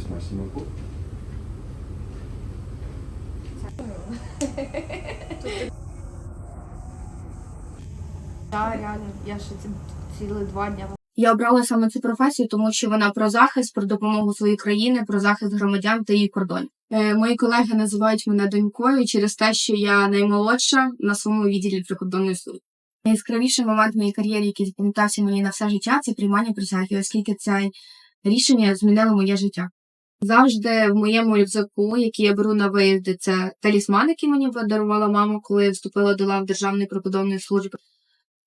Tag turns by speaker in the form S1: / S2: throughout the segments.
S1: смаку.
S2: Так, реально, я ще ці цілі два дня.
S3: Я обрала саме цю професію, тому що вона про захист, про допомогу своїй країни, про захист громадян та її кордонів. Е, мої колеги називають мене донькою через те, що я наймолодша на своєму відділі прикордонної служби. Найяскравіший момент в моїй кар'єрі, який запам'ятався мені на все життя, це приймання присяги, оскільки це рішення змінило моє життя. Завжди в моєму рюкзаку, який я беру на виїзди, це талісман, який мені подарувала мама, коли вступила до лав Державної прикордонної служби,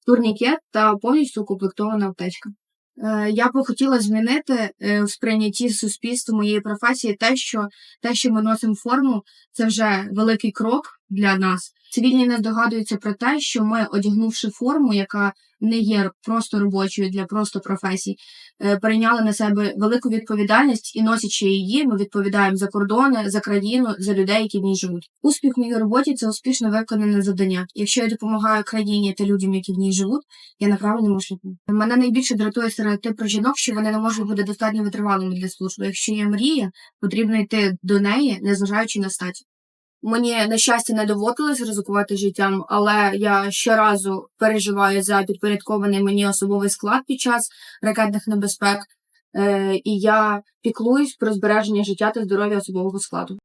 S3: турнікет та повністю укомплектована аптечка. Е, Я би хотіла змінити е, в сприйнятті суспільства моєї професії те, що те, що ми носимо форму, це вже великий крок для нас. Цивільні не здогадуються про те, що ми, одягнувши форму, яка не є просто робочою для просто професій, е, перейняли на себе велику відповідальність і носячи її, ми відповідаємо за кордони, за країну, за людей, які в ній живуть. Успіх в моїй роботі це успішно виконане завдання. Якщо я допомагаю країні та людям, які в ній живуть, я на правильному шляху. Мене найбільше дратує стереотип про жінок, що вони не можуть бути достатньо витривалими для служби. Якщо є мрія, потрібно йти до неї, незважаючи на стать. Мені на щастя не доводилось ризикувати життям, але я щоразу переживаю за підпорядкований мені особовий склад під час ракетних небезпек, е, і я піклуюсь про збереження життя та здоров'я особового складу.